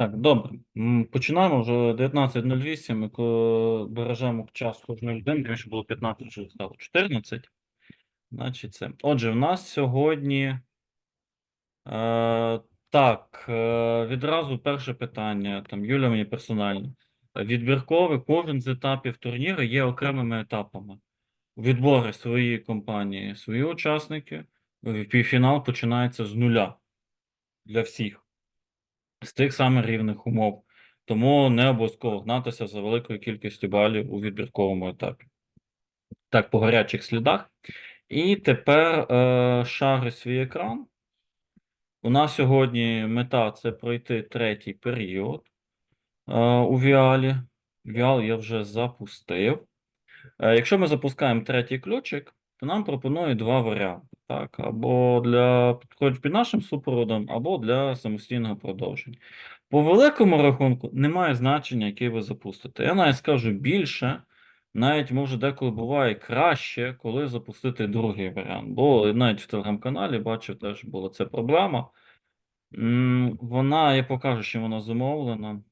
Так, добре. Починаємо вже 19.08. Ми ко- бережемо час кожної людини, тому що було 15, вже стало 14. Значить, це. Отже, в нас сьогодні. Е, так, е, відразу перше питання. Там Юля мені персонально. Відбірковий кожен з етапів турніру є окремими етапами. Відбори своєї компанії, свої учасники. Півфінал починається з нуля для всіх з тих самих рівних умов. Тому не обов'язково гнатися за великою кількістю балів у відбірковому етапі. Так, по гарячих слідах. І тепер е, шари свій екран. У нас сьогодні мета це пройти третій період е, у Віалі. Віал я вже запустив. Е, Якщо ми запускаємо третій ключик, то нам пропонує два варіанти. Так, або для підходить під нашим супроводом, або для самостійного продовження. По великому рахунку немає значення, який ви запустите. Я навіть скажу більше, навіть може деколи буває краще, коли запустити другий варіант. Бо навіть в телеграм-каналі бачив, теж була це проблема. Вона, я покажу, що вона замовлена.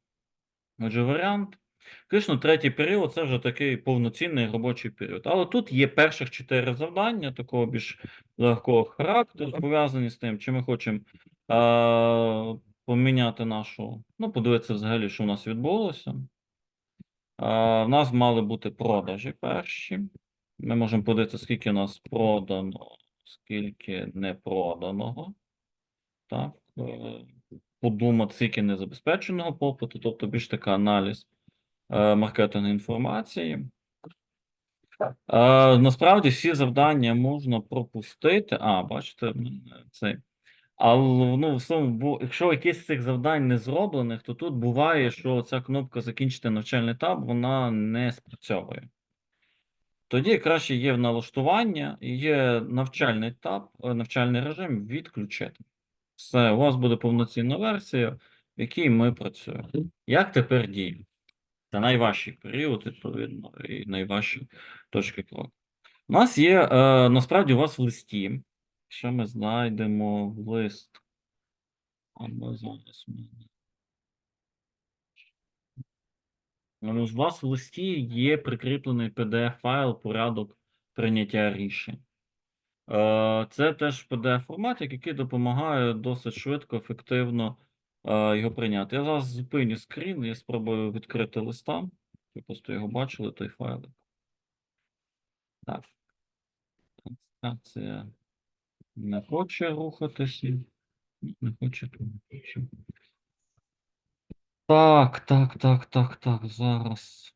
Отже, варіант. Фактично, третій період це вже такий повноцінний робочий період. Але тут є перших чотири завдання, такого більш легкого характеру, пов'язані з тим, чи ми хочемо а, поміняти нашу, ну, подивитися взагалі, що у нас відбулося. А, в нас мали бути продажі перші. Ми можемо подивитися, скільки у нас продано, скільки не проданого. Так. е, Подумати, скільки незабезпеченого попиту, тобто більш така аналіз е, маркетингу інформації. Е, насправді всі завдання можна пропустити. А, бачите, цей. Але ну, в бо якщо якесь з цих завдань не зроблених, то тут буває, що ця кнопка закінчити навчальний етап, вона не спрацьовує. Тоді краще є налаштування є навчальний етап, е, навчальний режим відключити. Все, у вас буде повноцінна версія, в якій ми працюємо. Як тепер діємо? Це найважчий період, відповідно, і найважчі точки кроку. У нас є, е, насправді, у вас в листі. Що ми знайдемо в лист? Або зараз Ну, У вас в листі є прикріплений PDF-файл порядок прийняття рішень. Е, Це теж PDF-форматик, який допомагає досить швидко, ефективно його прийняти. Я зараз зупиню скрін і спробую відкрити листа. Ви просто його бачили, той файлик. Так. Трансляція не хоче рухатися. Не хоче. Так, так, так, так, так. Зараз.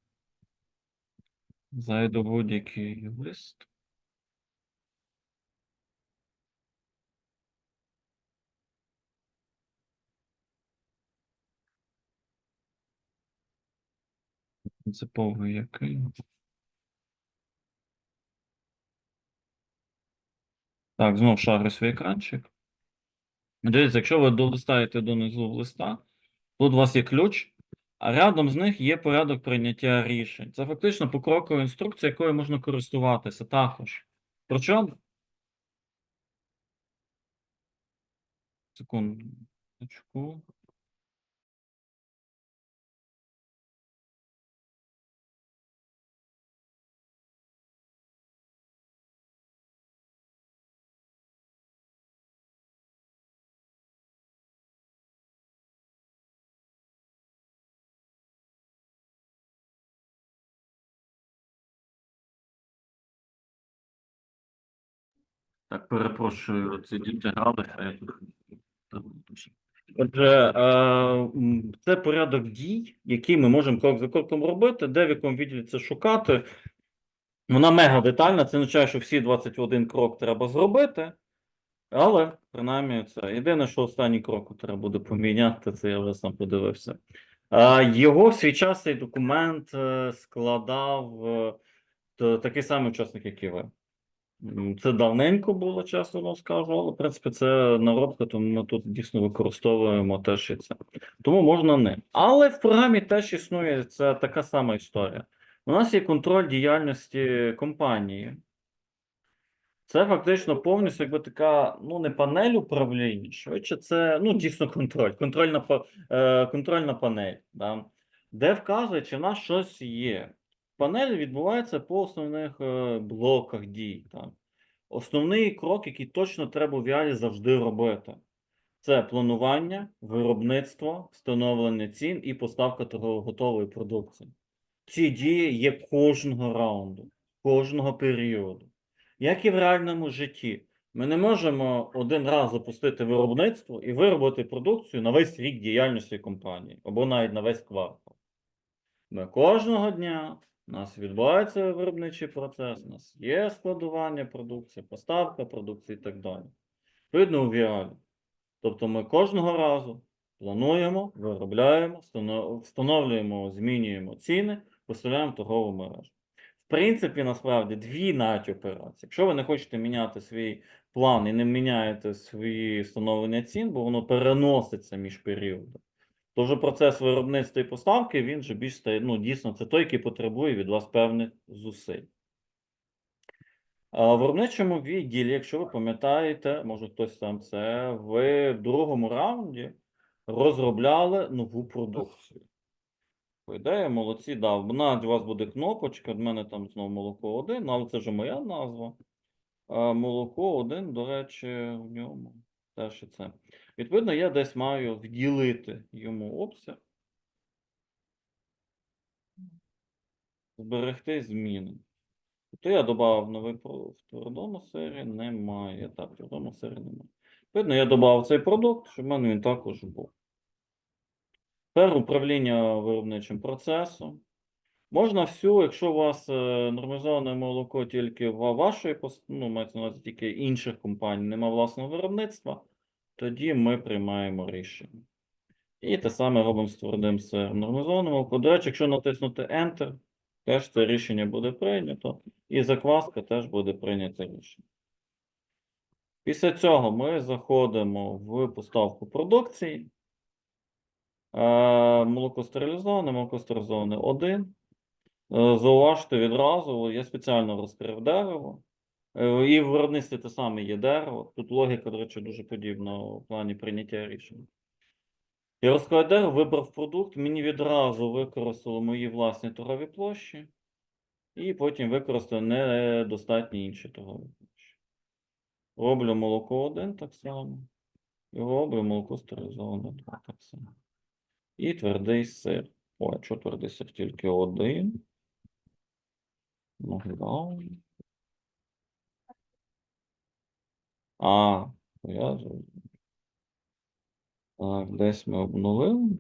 Зайду в будь-який лист. Принциповий який. Так, знов шарю свій екранчик. Дивіться, якщо ви долистаєте донизу в листа, тут у вас є ключ, а рядом з них є порядок прийняття рішень. Це фактично покрокова інструкція, якою можна користуватися також. Причому. Секундочку. Так, перепрошую, ці діти гралися, я тут. Отже, е, це порядок дій, який ми можемо крок за кроком робити, де в якому відділі це шукати. Вона мега детальна, це означає, що всі 21 крок треба зробити. Але, принаймні, це єдине, що останній крок треба буде поміняти, це я вже сам подивився. Е, Його в свій час цей документ е, складав такий самий учасник, як і ви. М, Це давненько було, чесно вам скажу, але в принципі це наробка, тому ми тут дійсно використовуємо теж і це. Тому можна не. Але в програмі теж існує це така сама історія. У нас є контроль діяльності компанії. Це фактично повністю якби така, ну, не панель управління, швидше це, ну, дійсно контроль, контрольна, е, контрольна панель, да, де вказує, чи в нас щось є. Панель відбувається по основних е, блоках дій. Так. Основний крок, який точно треба в VIA завжди робити, це планування, виробництво, встановлення цін і поставка торгово-готової продукції. Ці дії є кожного раунду, кожного періоду. Як і в реальному житті, ми не можемо один раз запустити виробництво і виробити продукцію на весь рік діяльності компанії або навіть на весь квартал. Ми кожного дня у нас відбувається виробничий процес, у нас є складування продукції, поставка продукції і так далі. Видно у VIA. Тобто ми кожного разу плануємо, виробляємо, встановлюємо, змінюємо ціни, поставляємо торгову мережу. В принципі, насправді, дві навіть операції. Якщо ви не хочете міняти свій план і не міняєте свої встановлення цін, бо воно переноситься між періодами, то вже процес виробництва і поставки, він же більш стає, ну, дійсно, це той, який потребує від вас певних зусиль. В виробничому відділі, якщо ви пам'ятаєте, може хтось там це, ви в другому раунді розробляли нову продукцію. По ідеї, молодці, да. Навіть у вас буде кнопочка, в мене там знову молоко 1, але це вже моя назва. А молоко 1, до речі, в ньому теж і це. Відповідно, я десь маю вділити йому обсяг. Зберегти зміни. Тобто я додав новий продукт в твердому сирі, немає. Так, в твердому сирі немає. Видно, я додав цей продукт, щоб в мене він також був. Тепер управління виробничим процесом. Можна всю, якщо у вас е, нормалізоване молоко тільки в вашої, ну, мається на увазі тільки інших компаній, нема власного виробництва, тоді ми приймаємо рішення. І те саме робимо з твердим сиром. Нормалізоване молоко. До речі, якщо натиснути Enter, теж це рішення буде прийнято. І закваска теж буде прийнято рішення. Після цього ми заходимо в поставку продукції. Е, Молоко стерилізоване, молоко стерилізоване 1. Е, Зауважте відразу, я спеціально розкрив дерево. Е, І в виробництві те саме є дерево. Тут логіка, до речі, дуже подібна у плані прийняття рішень. Я розклав дерево, вибрав продукт, мені відразу використало мої власні торгові площі, і потім використав недостатні інші торгові площі. Роблю молоко 1 так само. І роблю молоко стерилізоване 2 так само. І твердий сир. Ой, а що твердий сир? Тільки один. Нокдаун. А, я. Так, десь ми обновили.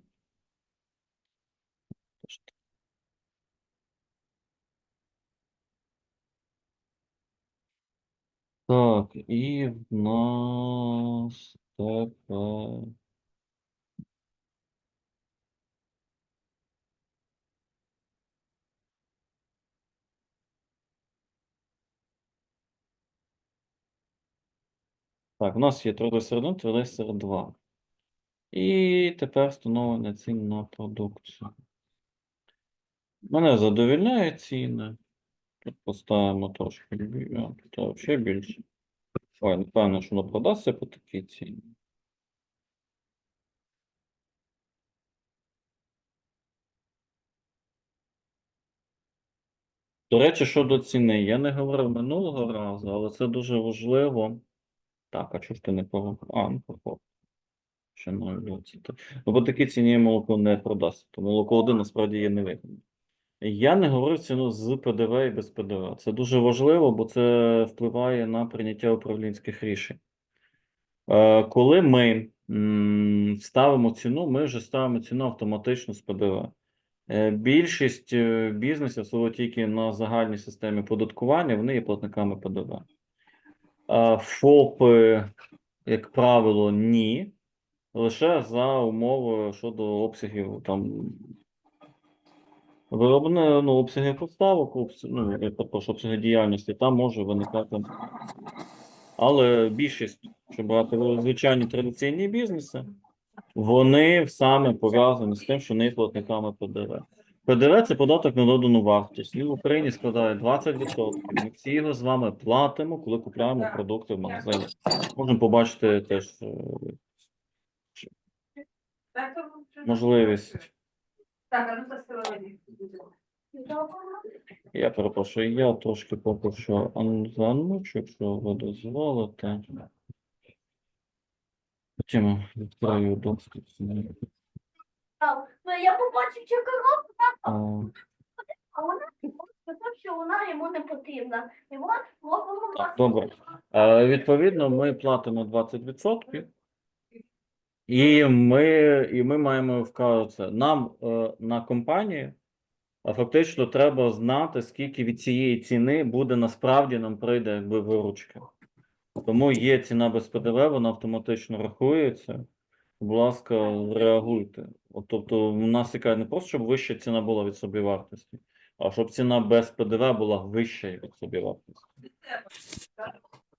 Так, і в нас тепер. Так, у нас є твердий сир 1, твердий сир 2. І тепер встановлення цін на продукцію. Мене задовільняє ціни. Тут поставимо трошки тут ще більше. Ой, напевно, що воно продасться по такій ціні. До речі, щодо ціни, я не говорив минулого разу, але це дуже важливо. Так, а чого ж ти не порахував? А, не порахував. Ще не це. Ну, по такій ціні молоко не продасться. То молоко один насправді є невигідним. Я не говорив ціну з ПДВ і без ПДВ. Це дуже важливо, бо це впливає на прийняття управлінських рішень. Е, Коли ми ставимо ціну, ми вже ставимо ціну автоматично з ПДВ. Е, Більшість е, бізнесів, особливо тільки на загальній системі податкування, вони є платниками ПДВ. ФОПи, як правило, ні. Лише за умовою щодо обсягів там виробне, ну, обсяги поставок, ну, прошу, обсяги діяльності, там може виникати. Але більшість, що брати звичайні традиційні бізнеси, вони саме пов'язані з тим, що є платниками ПДВ. ПДВ це податок на додану вартість. Він в Україні складає 20%. Ми всі його з вами платимо, коли купуємо продукти в магазині. Можемо побачити теж е, можливість. Я перепрошую, я трошки поки що замучу, якщо ви дозволите. Потім відкрию доступ. Ну, я побачив цю коробку, А, а вона сказав, що вона йому не потрібна. І от лопнула Так, добре. Е, Відповідно, ми платимо 20%. І ми, і ми маємо вказати, нам е, на компанії а фактично треба знати, скільки від цієї ціни буде насправді нам прийде якби виручка. Тому є ціна без ПДВ, вона автоматично рахується. Будь ласка, реагуйте. От, тобто, у нас яка не просто, щоб вища ціна була від собівартості, а щоб ціна без ПДВ була вища від собівартості.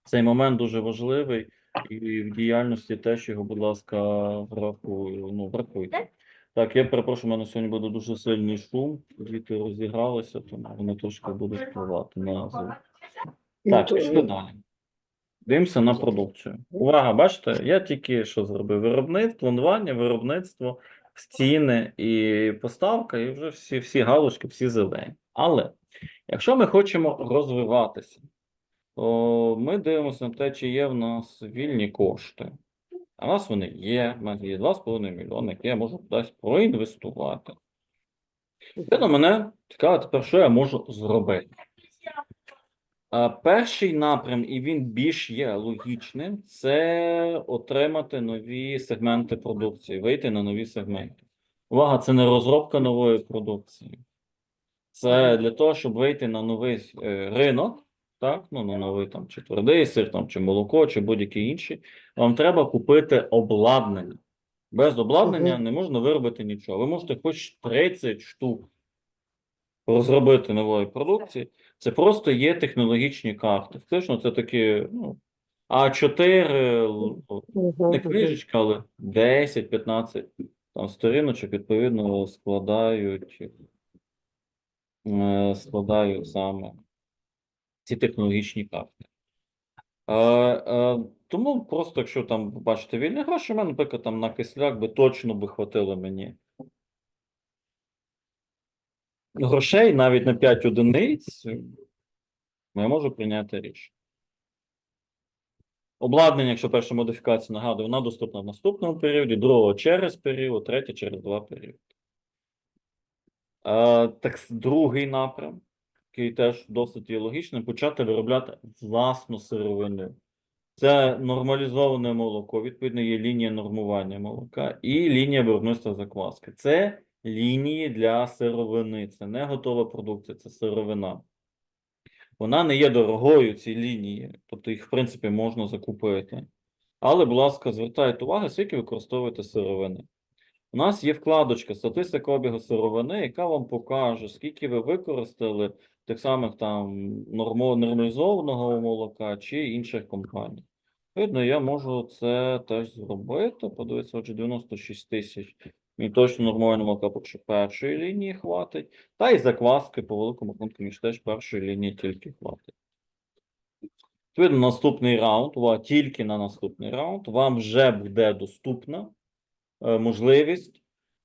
Цей момент дуже важливий, і в діяльності теж його, будь ласка, врахую, ну, врахуйте. Так, я перепрошую, у мене сьогодні буде дуже сильний шум. Діти розігралися, тому вони трошки будуть впливати на звук. Так, пішли далі. Дивимося на продукцію. Увага, бачите, я тільки що зробив виробництво, планування, виробництво, ціни і поставка, і вже всі, всі галочки, всі зелені. Але якщо ми хочемо розвиватися, то ми дивимося на те, чи є в нас вільні кошти. А в нас вони є, в мене є 2,5 мільйони, які я можу кудись проінвестувати. Відповідно, мене цікаво тепер, що я можу зробити. Перший напрям, і він більш є логічним, це отримати нові сегменти продукції, вийти на нові сегменти. Увага, це не розробка нової продукції. Це для того, щоб вийти на новий е, ринок, так, ну, на новий там, чи твердий сир, там, чи молоко, чи будь-який інший, вам треба купити обладнання. Без обладнання не можна виробити нічого. Ви можете хоч 30 штук розробити нової продукції. Це просто є технологічні карти. Фактично, це такі, ну, А4, не книжечка, але 10-15 там сторіночок, відповідно, складають, е, складають саме ці технологічні карти. Е, е, тому просто, якщо там бачите вільні гроші, у мене, наприклад, там на кисляк би точно би хватило мені грошей навіть на 5 одиниць, я можу прийняти рішення. Обладнання, якщо перша модифікація нагадую, вона доступна в наступному періоді, другого через період, третє через два періоди. Е, так, другий напрям, який теж досить є логічним, почати виробляти власну сировину. Це нормалізоване молоко, відповідно, є лінія нормування молока і лінія виробництва закваски. Це лінії для сировини, це не готова продукція, це сировина. Вона не є дорогою, ці лінії, тобто їх, в принципі, можна закупити. Але, будь ласка, звертайте увагу, скільки використовуєте сировини. У нас є вкладочка статистика обігу сировини, яка вам покаже, скільки ви використали тих самих там нормалізованого молока чи інших компаній. Видно, я можу це теж зробити. Подивитися, отже, 96 тисяч. Мені точно нормального що першої лінії хватить. Та й закваски по великому рахунку між теж першої лінії тільки хватить. Відповідно, наступний раунд, тільки на наступний раунд, вам вже буде доступна е, можливість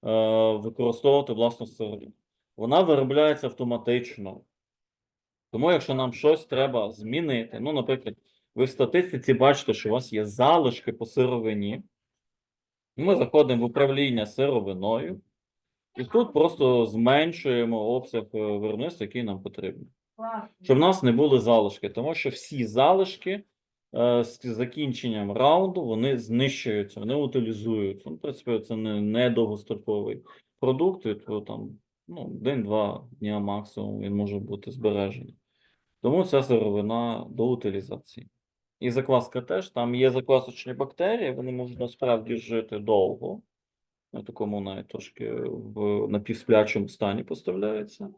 е, використовувати власну сировину. Вона виробляється автоматично. Тому, якщо нам щось треба змінити, ну, наприклад, ви в статистиці бачите, що у вас є залишки по сировині. Ми заходимо в управління сировиною, і тут просто зменшуємо обсяг е, виробництва, який нам потрібен. Щоб в нас не були залишки, тому що всі залишки е, з закінченням раунду вони знищуються, вони утилізуються. Ну, в принципі, це не, не довгостроковий продукт, то там ну, день-два дня максимум він може бути збережений. Тому ця сировина до утилізації. І закваска теж. Там є заквасочні бактерії, вони можуть насправді жити довго. На такому навіть трошки в напівсплячому стані поставляється.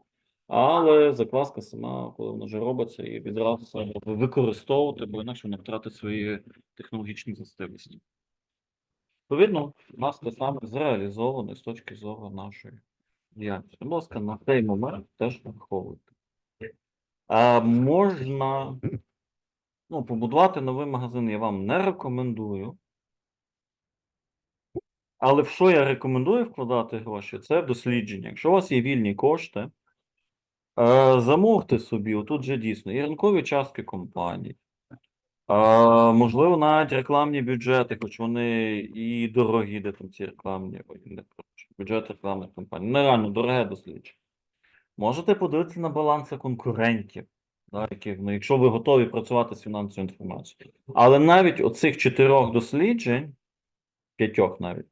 Але закваска сама, коли вона вже робиться, і відразу використовувати, бо інакше вона втратить свої технологічні властивості. Відповідно, у нас те саме зреалізоване з точки зору нашої діяльності. Будь ласка, на цей момент теж враховуйте. А, можна ну, побудувати новий магазин я вам не рекомендую. Але в що я рекомендую вкладати гроші, це дослідження. Якщо у вас є вільні кошти, е, замовте собі, отут же дійсно, і ринкові частки компаній. Е, можливо, навіть рекламні бюджети, хоч вони і дорогі, де там ці рекламні, бюджет рекламних компаній. Нереально дороге дослідження. Можете подивитися на баланси конкурентів, да, ну, якщо ви готові працювати з фінансовою інформацією. Але навіть оцих чотирьох досліджень, п'ятьох навіть,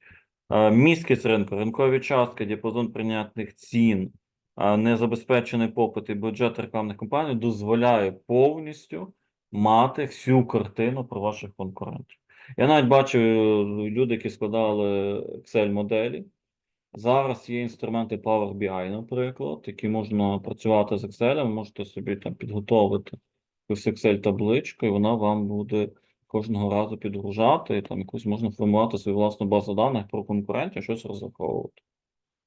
е, місткість ринку, ринкові частки, діапазон прийнятних цін, е, незабезпечений попит і бюджет рекламних компаній дозволяє повністю мати всю картину про ваших конкурентів. Я навіть бачив е, люди, які складали Excel-моделі. Зараз є інструменти Power BI, наприклад, які можна працювати з Excel, ви можете собі там підготовити якусь Excel-табличку, і вона вам буде кожного разу підгружати, і там якусь можна формувати свою власну базу даних про конкурентів, щось розраховувати.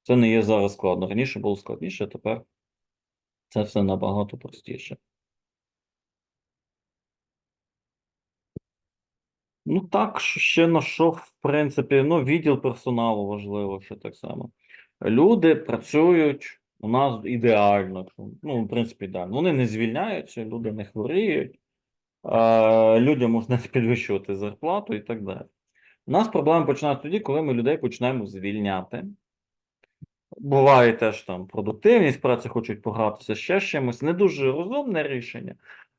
Це не є зараз складно. Раніше було складніше, тепер це все набагато простіше. Ну так, ще на що, в принципі, ну, відділ персоналу важливо, що так само. Люди працюють у нас ідеально. Ну, в принципі, ідеально. Вони не звільняються, люди не хворіють, е, людям можна підвищувати зарплату і так далі. У нас проблеми починаються тоді, коли ми людей починаємо звільняти. Буває теж там продуктивність праці хочуть погратися ще чимось. Не дуже розумне рішення.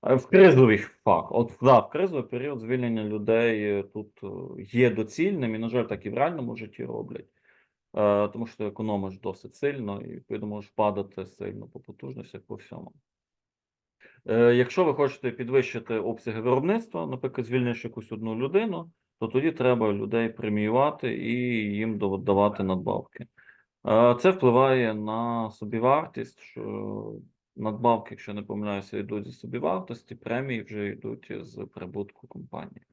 А В кризовий факт. От да, в кризовий період звільнення людей е, тут е, є доцільним, і, на жаль, так і в реальному житті роблять. Е, Тому що ти економиш досить сильно і відповідно можеш падати сильно по потужностях по всьому. Е, Якщо ви хочете підвищити обсяги виробництва, наприклад, звільнивши якусь одну людину, то тоді треба людей преміювати і їм дав- давати надбавки. Е, Це впливає на собівартість, що надбавки, якщо не помиляюся, йдуть зі собівартості, премії вже йдуть з прибутку компанії.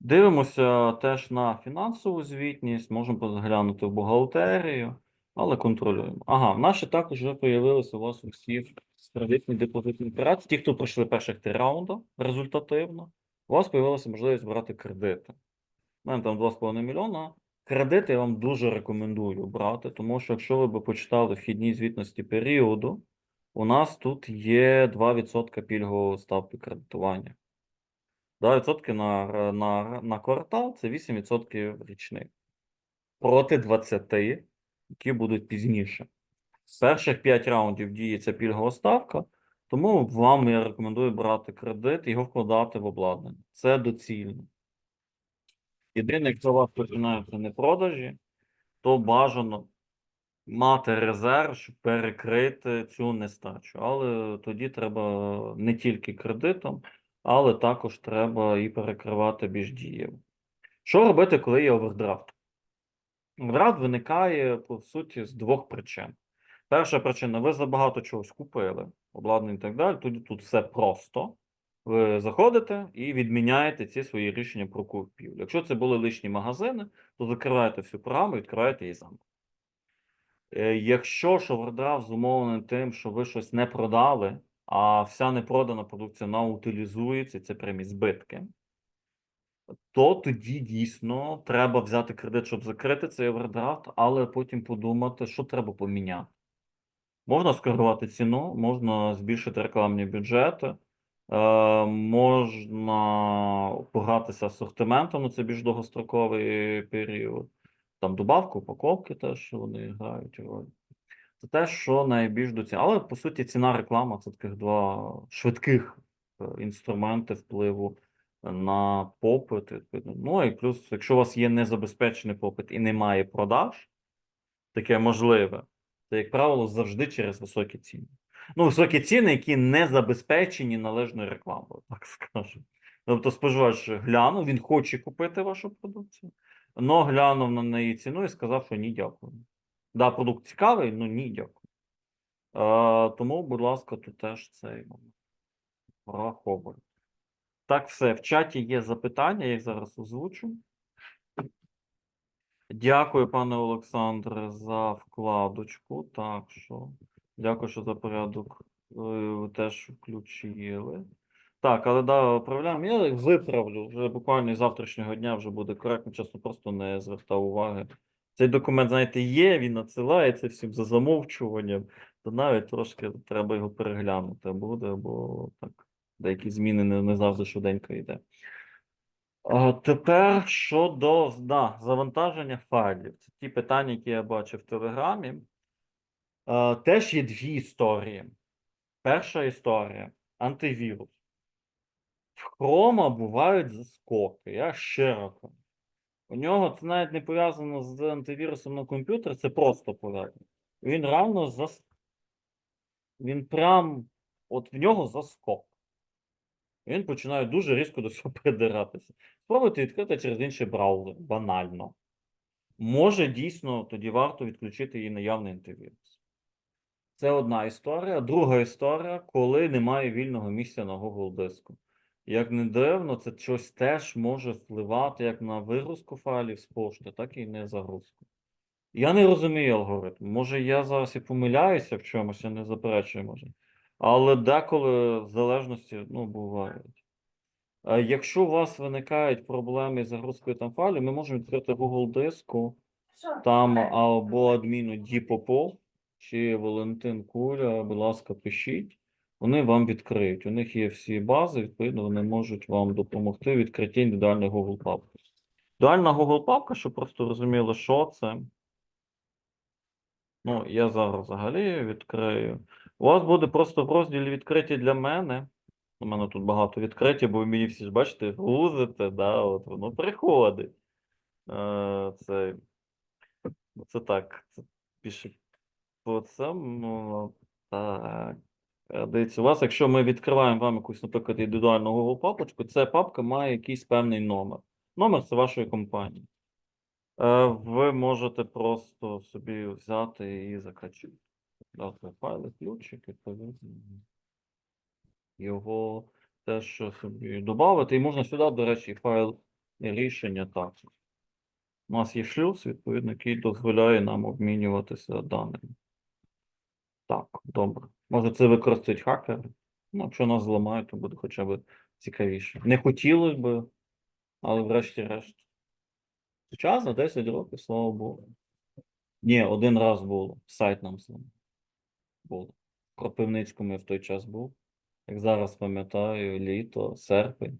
Дивимося теж на фінансову звітність, можемо поглянути в бухгалтерію, але контролюємо. Ага, в ще також вже появилися у вас усі кредитні депозитні операції. Ті, хто пройшли перших три раунди результативно, у вас появилася можливість брати кредити. У мене там 2,5 мільйона. Кредити я вам дуже рекомендую брати, тому що якщо ви б почитали вхідні звітності періоду, у нас тут є 2% пільгової ставки кредитування. 2% на, на, на квартал це 8% річних. Проти 20, які будуть пізніше. З перших 5 раундів діє ця пільгова ставка, тому вам я рекомендую брати кредит і його вкладати в обладнання. Це доцільно. Єдине, якщо у вас починаються непродажі, то бажано мати резерв, щоб перекрити цю нестачу. Але тоді треба не тільки кредитом, але також треба і перекривати більш дієво. Що робити, коли є овердрафт? Овердрафт виникає, по суті, з двох причин. Перша причина, ви забагато чогось купили, обладнання і так далі. Тоді тут все просто. Ви заходите і відміняєте ці свої рішення про купівлю. Якщо це були лишні магазини, то закриваєте всю програму і відкриваєте її заново. Е, Якщо ж овердрафт зумовлений тим, що ви щось не продали, а вся непродана продукція вона утилізується, це прямі збитки, то тоді дійсно треба взяти кредит, щоб закрити цей овердрафт, але потім подумати, що треба поміняти. Можна скоригувати ціну, можна збільшити рекламні бюджети, можна погратися асортиментом, ну це більш довгостроковий період. Там добавку, упаковки теж вони грають роль. Це те, що найбільш доцільно. Але по суті ціна реклама це таких два швидких е, інструменти впливу на попит. Ну і плюс, якщо у вас є незабезпечений попит і немає продаж, таке можливе, то, як правило, завжди через високі ціни. Ну, високі ціни, які не забезпечені належною рекламою, так скажемо. Тобто споживач глянув, він хоче купити вашу продукцію, але глянув на неї ціну і сказав, що ні, дякую. Да, продукт цікавий, але ні, дякую. Е, тому, будь ласка, тут теж цей враховуйте. Так, все. В чаті є запитання, я їх зараз озвучу. Дякую, пане Олександре, за вкладочку. Так що, дякую, що за порядок е, ви теж включили. Так, але да, проблем. Я виправлю. Вже буквально з завтрашнього дня вже буде коректно, чесно, просто не звертав уваги. Цей документ, знаєте, є, він надсилається всім за замовчуванням, то навіть трошки треба його переглянути буде, бо так, деякі зміни не, не завжди швиденько йде. А тепер щодо да, завантаження файлів. Це ті питання, які я бачив в Телеграмі. Е, теж є дві історії. Перша історія антивірус. В Chrome бувають заскоки. Я щиро. У нього це навіть не пов'язано з антивірусом на комп'ютер, це просто пов'язано. Він реально зас... Він прям. От в нього заскок. Він починає дуже різко до цього придиратися. Спробуйте відкрити через інший браузер. Банально. Може, дійсно, тоді варто відключити її наявний антивірус. Це одна історія. Друга історія, коли немає вільного місця на Google диску. Як не дивно, це щось теж може впливати як на вигрузку файлів з пошти, так і на загрузку. Я не розумію алгоритм. Може, я зараз і помиляюся в чомусь, я не заперечую, може. Але деколи в залежності ну, бувають. Е, Якщо у вас виникають проблеми з загрузкою там файлів, ми можемо відкрити Google диску, там або адміну Діпопов чи Валентин Куля, будь ласка, пишіть. Вони вам відкриють. У них є всі бази, відповідно, вони можуть вам допомогти в відкритті індивідуальної Google папки. Індивідуальна Google папка, щоб просто розуміли, що це. Ну, я зараз взагалі відкрию. У вас буде просто в розділі відкриті для мене. У мене тут багато відкриті, бо ви мені всі ж бачите, грузите, да, от воно приходить. Е, це, це так. Це більше по цьому. Так. Е, Дивіться, у вас, якщо ми відкриваємо вам якусь, наприклад, індивідуальну Google папочку, ця папка має якийсь певний номер. Номер це вашої компанії. Е, Ви можете просто собі взяти і закачати. Дати файли, ключик, відповідно. Його теж собі додати. І можна сюди, до речі, файл рішення також. У нас є шлюз, відповідно, який дозволяє нам обмінюватися даними. Так, добре. Може, це використають хакери. Ну, якщо нас зламають, то буде хоча б цікавіше. Не хотілося б, але врешті-решт. Сучасно 10 років, слава Богу. Ні, один раз було. Сайт нам зламав. Було. В Кропивницькому я в той час був. Як зараз пам'ятаю, літо, серпень.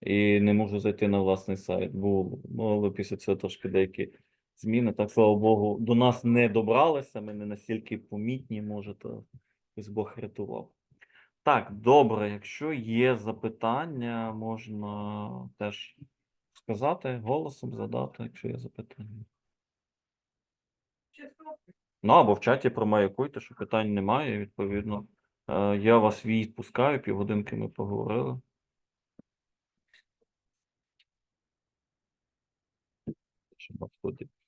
І не можу зайти на власний сайт. Було. Ну, але після цього трошки деякі зміни. Так, слава Богу, до нас не добралися. Ми не настільки помітні, може, то хтось Бог рятував. Так, добре, якщо є запитання, можна теж сказати, голосом задати, якщо є запитання. Ну, або в чаті промаякуйте, що питань немає, відповідно. Е, Я вас відпускаю, півгодинки ми поговорили. Тут-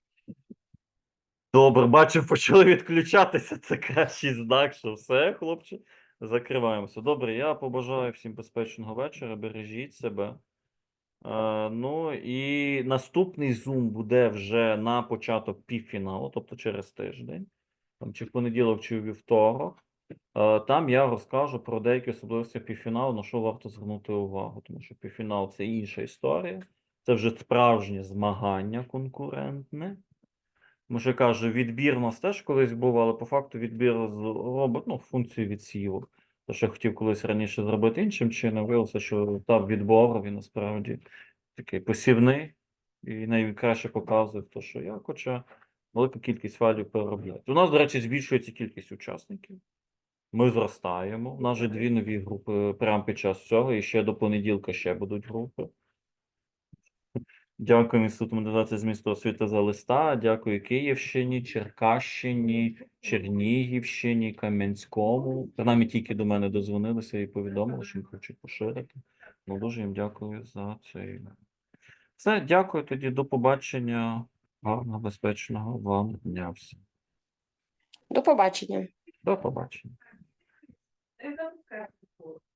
Добре, бачу, почали відключатися. Це кращий знак, що все, хлопці, закриваємося. Добре, я побажаю всім безпечного вечора, бережіть себе. Е, ну і наступний зум буде вже на початок півфіналу, тобто через тиждень, там чи в понеділок, чи у вівторок. Е, Там я розкажу про деякі особливості півфіналу, на що варто звернути увагу, тому що півфінал це інша історія, це вже справжнє змагання конкурентне. Я кажу, відбір у нас теж колись був, але по факту відбір робить ну, функцію відсіву. Те, що я хотів колись раніше зробити іншим чином, виявилося, що етап відбору він насправді такий посівний і найкраще показує, то, що я, хоча велика кількість файлів переробляють. У нас, до речі, збільшується кількість учасників. Ми зростаємо. У нас же дві нові групи прямо під час цього, і ще до понеділка ще будуть групи. Дякую Інституту модернізації змісту освіти за листа. Дякую Київщині, Черкащині, Чернігівщині, Кам'янському. Принаймні тільки до мене дозвонилися і повідомили, що хочуть поширити. Ну, дуже їм дякую за цей. Все, дякую тоді. До побачення. Гарного, безпечного вам дня всім. До побачення. До побачення. це.